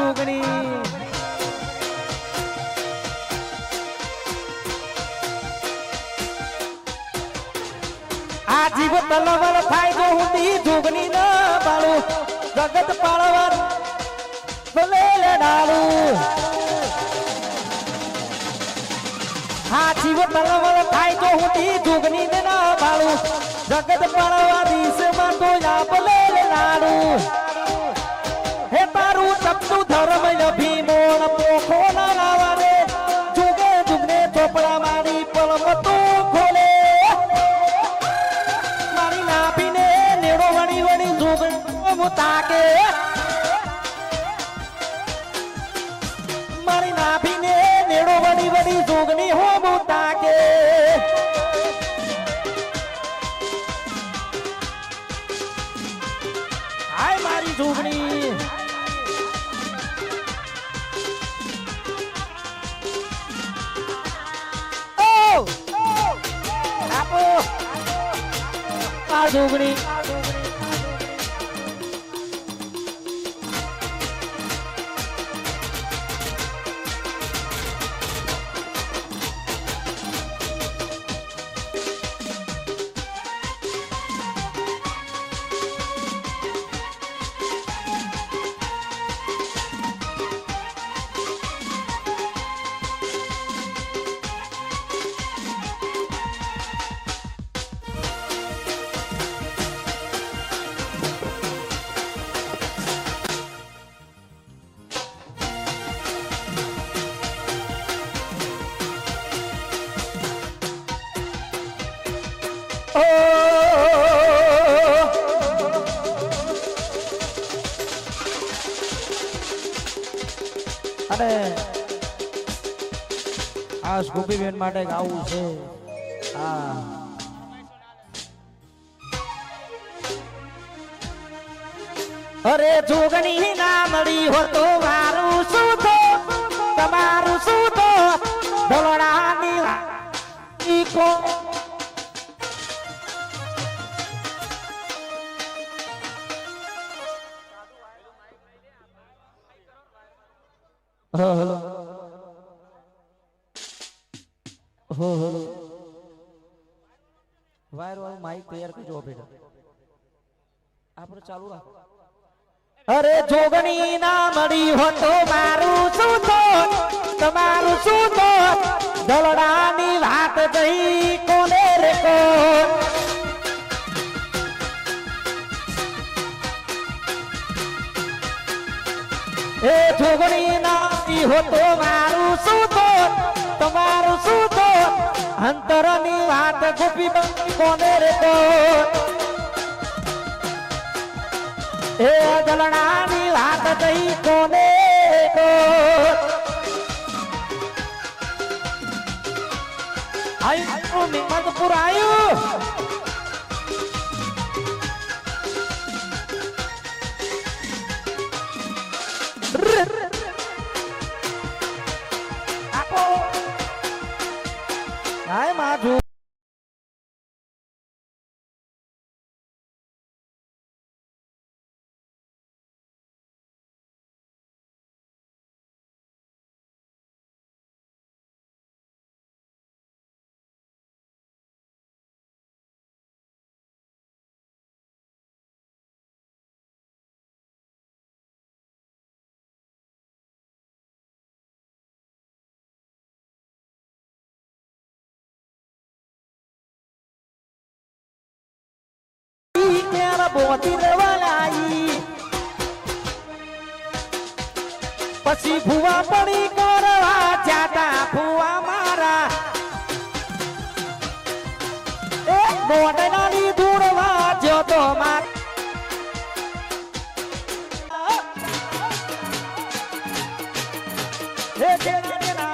જોગણી આ જીવ તલવર થાય તો હું તી જોગણી ન બાળું જગત પાળવર ભલે લડાડું હા જીવ તલવર થાય તો હું તી જોગણી ને બાળું જગત પાળવા દિવસમાં તો યા ભલે લડાડું હે તપતું ધર્મ ભીમોણ પોખો ના અને આ સ્કૂપીબેન માટે ગાવું છે. હા. અરે, જોગણી ના મળી હો તો મારું શું તો તમારું શું તો ઢોલડાની ઈકો અરે જોગણી ના મળી હોતો મારું શું તો તમારું શું તો દલડાની વાત જઈ કોને રે કોણ એ જોગણી નાતી હો તો મારું શું તો તમારું શું તો અંતરની વાત ગોપી બંધ કોને રે તો એ દલણાની વાત કહી કોને તો આયુ નિમતપુર આયુ ઈ ક્યારે બોતી રેવાલાઈ પછી ભુવા પડી કરવા જાતા ભુવા મારા એ મોઢનાની ધૂળવા જોતો માર હે જેના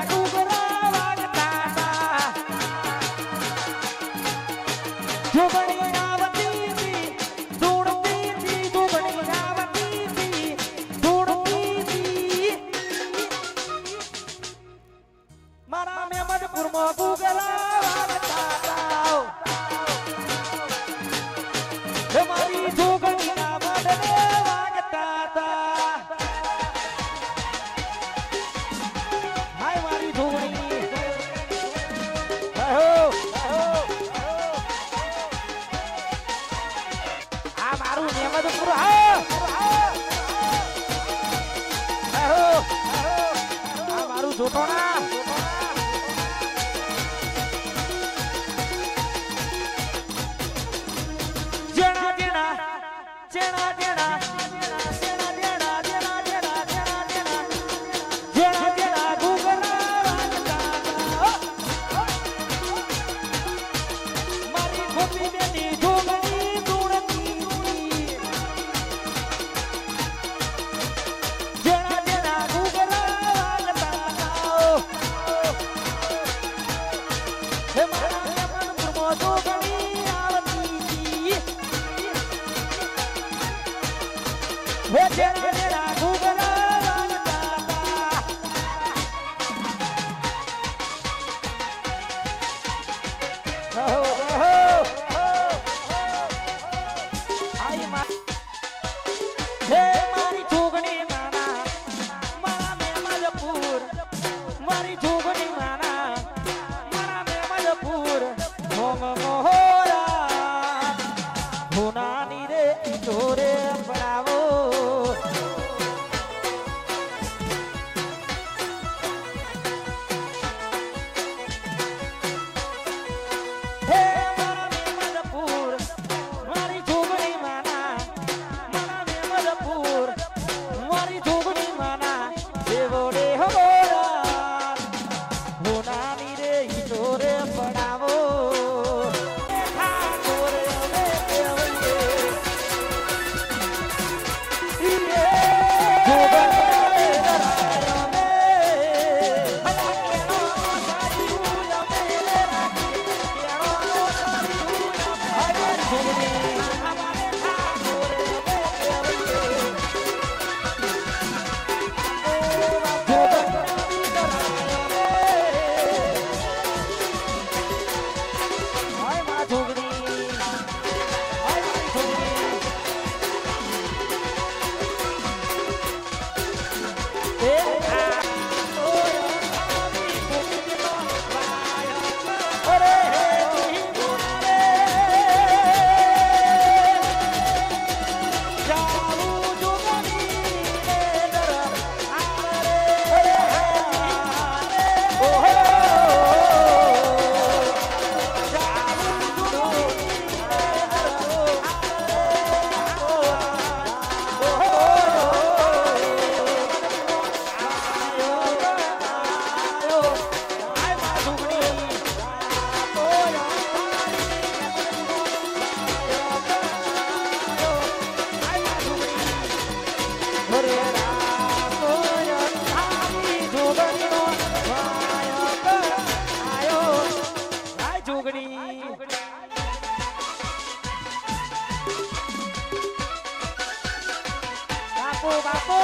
બાપુ બાપુ.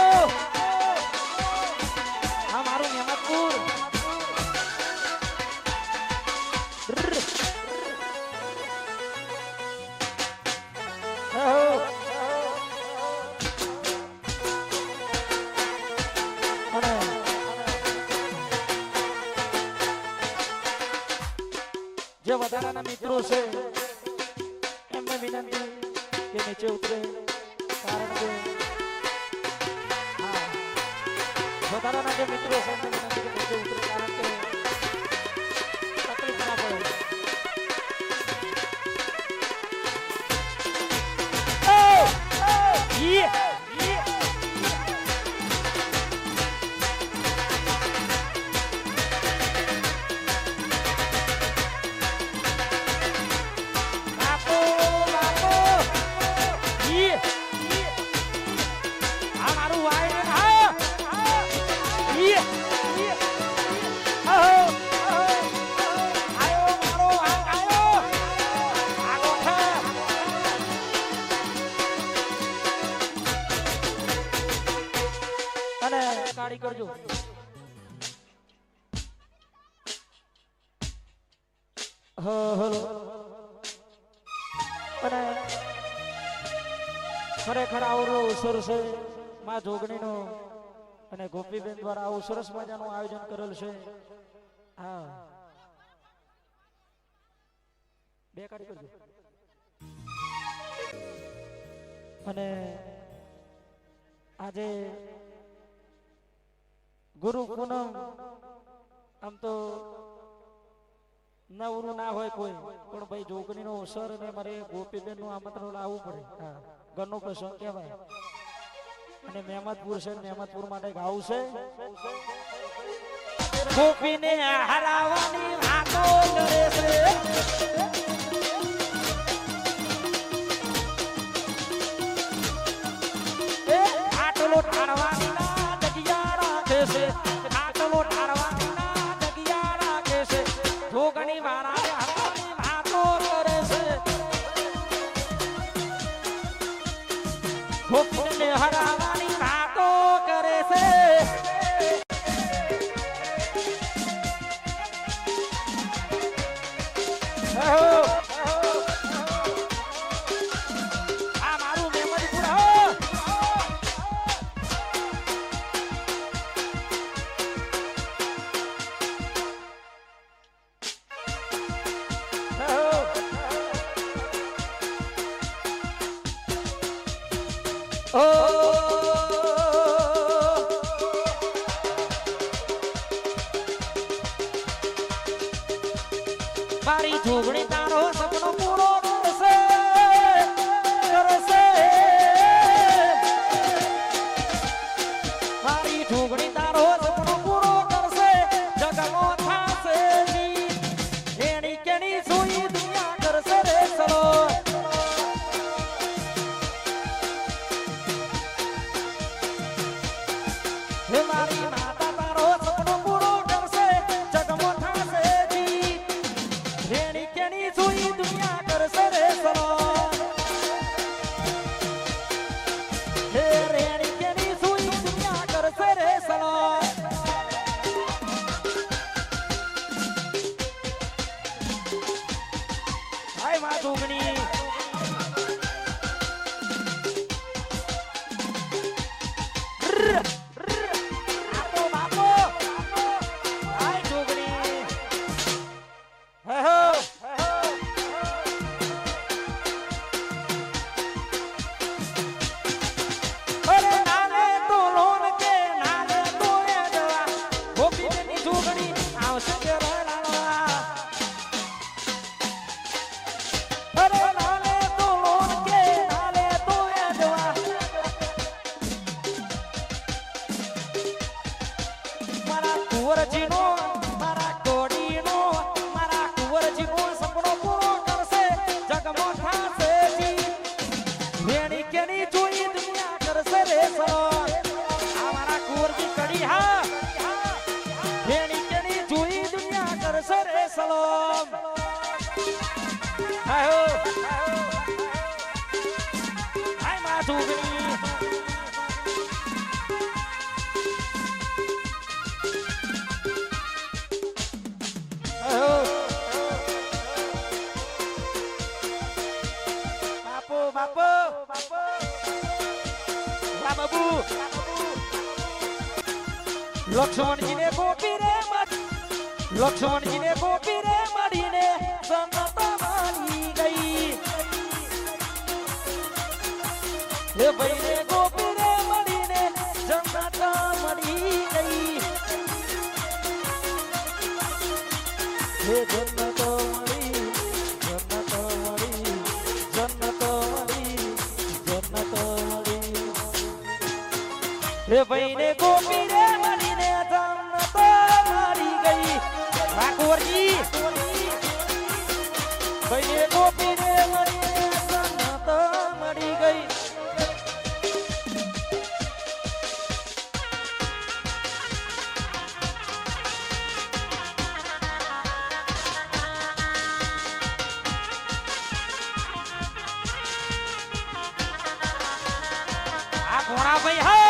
હા મારું નેમતપુર. જે વધારાના મિત્રો છે અવસર છે. માં જોગણીનો અને ગોપીબેન દ્વારા આવું સરસ મજાનું આયોજન કરેલ છે. હા. બે કાઢી કરજો. અને આજે ગુરુ પૂનમ, આમ તો નવરું ના હોય કોઈ, પણ ભાઈ જોગણીનો અવસર અને મારે ગોપીબેનનું આમંત્રણ લાવવું પડે. હા. ઘરનો પ્રસંગ કહેવાય. અને મહેમદપુર છે મહેમદપુર માટે ગાવું છે. હરાવાની છે. મારી જોગણી તારો સપનો પૂરો માં સુગણી Rrrr! coração. લક્ષ્મણજીને ગોપી રે મારી, લક્ષ્મણજીને ગોપી રે મારીને જનતા મારી ગઈ. હે ભાઈ રે ગોપી રે મળીને જનતા મળી ગઈ હે જનતા રે ભાઈ ને ગોપી ભોળા ભાઈ હા.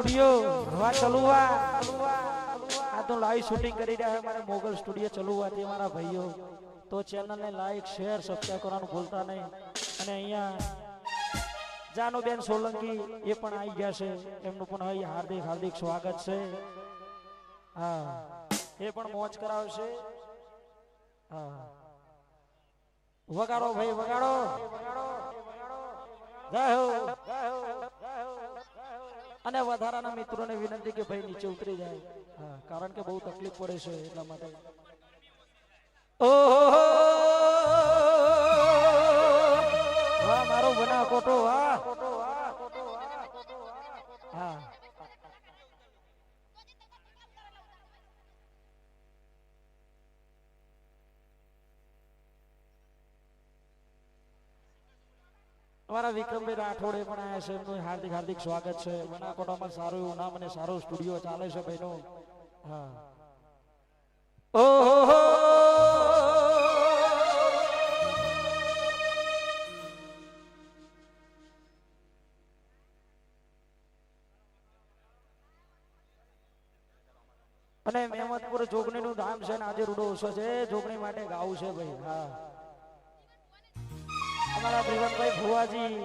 સ્ટુડિયો હવા ચલુવા. આ તો લાઈવ શૂટિંગ કરી રહ્યા છે મારા મોગલ સ્ટુડિયો ચલુવાથી મારા ભાઈઓ. તો ચેનલને લાઈક શેર સબસ્ક્રાઈબ કરવાનું ભૂલતા નહીં. અને અહીંયા જાનુબેન સોલંકી એ પણ આવી ગયા છે. એમનું પણ અહીં હાર્દિક હાર્દિક સ્વાગત છે. હા, એ પણ મોજ કરાવશે. હા. વગાડો ભાઈ, વગાડો. જય હો. અને વધારાના મિત્રોને વિનંતી કે ભાઈ નીચે ઉતરી જાય. હા, કારણ કે બહુ તકલીફ પડે છે એટલા માટે. ઓહો! મારો બના કોટો વાહ હા અમારા વિક્રમભાઈ રાઠોડે પણ આવ્યા છે. એમનું હાર્દિક હાર્દિક સ્વાગત છે. બનાસકાંઠામાં સારું એવું નામ અને સારો સ્ટુડિયો ચાલે છે ભાઈનો. હા. ઓહો. અને મહેમદપુર જોગણી નું ધામ છે ને આજે રૂડો ઓછો છે. જોગણી માટે ગાવું છે ભાઈ. હા. અમારા જીવનભાઈ ભુવાજી,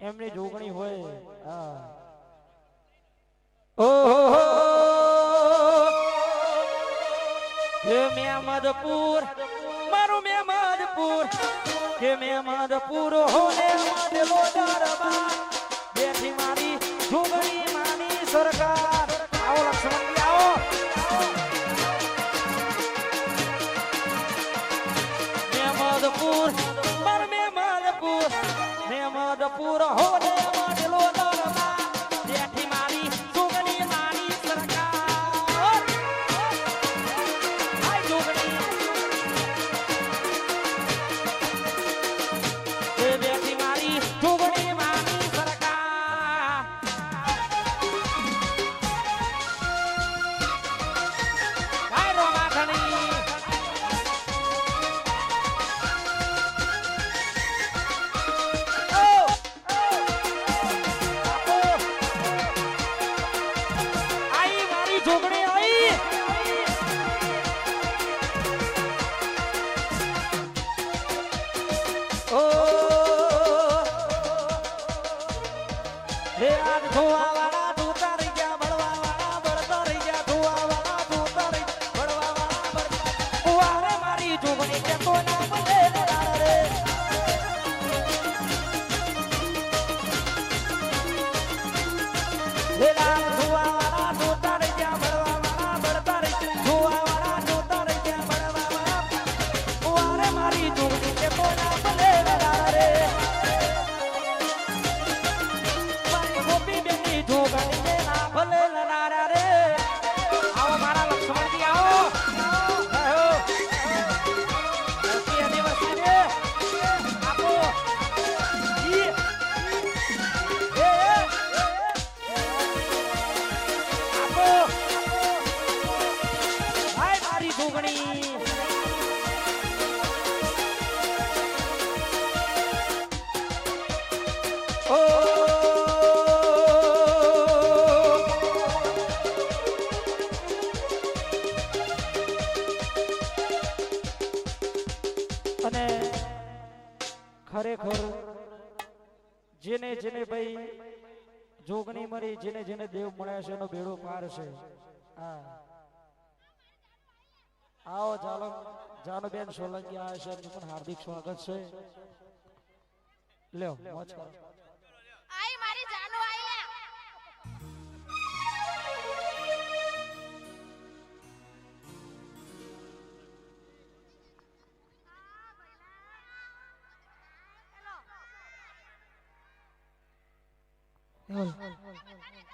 એમની જોગણી હોય. હા. ઓહો, હે મેમદપુર, મારું મેમદપુર, હે મેમદપુર હોને માદેલો દરબાર બેઠી મારી જોગણી માની સરકાર. આવો લક્ષ્મણજી, આવો. મેમદપુર હો ને ઘૂંઘણી ખરેખર જેને જેને ભાઈ જોગણી મરી જેને જેને દેવ મળ્યા છે એનો ભેડો પાર છે હા. આવો ચાલો જાનુબેન સોલંકી આવ્યા છે એમનું પણ હાર્દિક સ્વાગત છે લ્યો મોજ કરો આઈ મારી જાનુ આઈ લે એ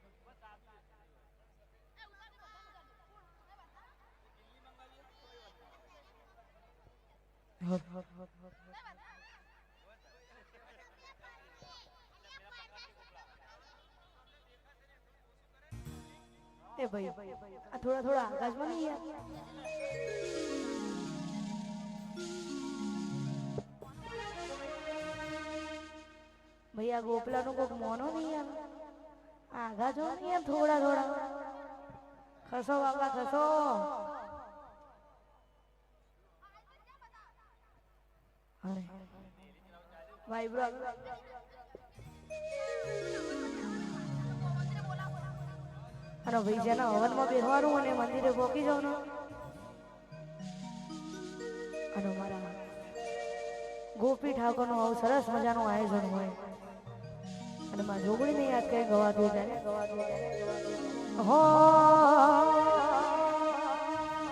એ ભાઈ, આ થોડા થોડા આકાશમાં નહીં યાર? ભાઈ, આ ગોપલાનો કોક મોનો નહીં યાર? આઘા જો નહીં થોડા થોડા. ખસો બાબા ખસો. અને ભાઈ હવનમાં બેસવાનું અને મંદિરે પોકી જવાનું. અને મારા ગોપી ઠાકોરનું આવું સરસ મજાનું આયોજન હોય. અને મારા જોગણીને યાદ કરી ગવાતું ત્યારે. હો!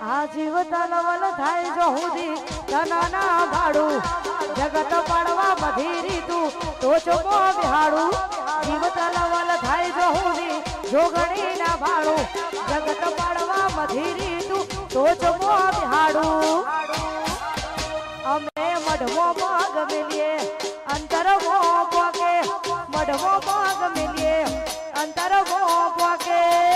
આ જીવ તલવલ થાય જો હુદી તનના ભાડું. જગત પડવા બધી રીતું. તો ચોપો બિહાડું. જીવ તલવલ થાય જો હુધી જોગણી ના ભાડું. જગત પડવા બધી રીતું. તો ચોપો બિહાડું. અમે મઢવો ભાગ મિલીએ અંતર મો પોકે. મઢવો ભાગ મિલીએ અંતર મો પોકે.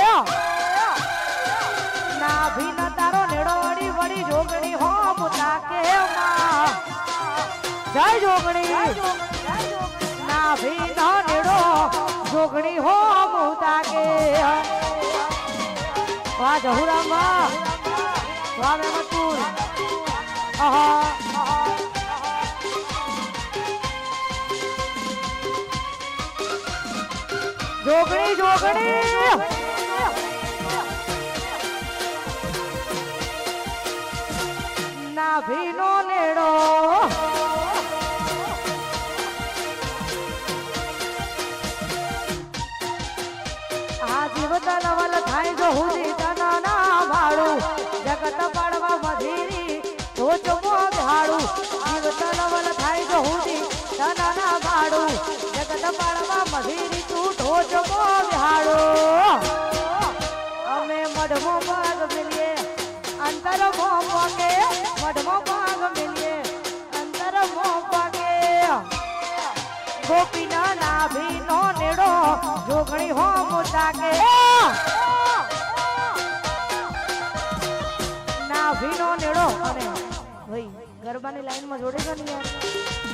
જય જોગણી. ના ભીન નેડો જોગણી હો મુતા કે વાહ જહુરામ વા વાહ મહેમદપુર આહા જોગણી જોગણી. નાભીનો નેડો તલવલ થાય જો હુદી તનના ભાડું. જગત પડવા મધીરી તો ચમો ભાડું જીવ તલવલ થાય જો હુદી તનના ભાડું. જગત પડવા મધીરી તું તો ચમો નાભીનો નેડો જોગણી હો ના, ભીનો નેડો. અને ભાઈ, ગરબાની લાઈનમાં જોડે છે ને યાર?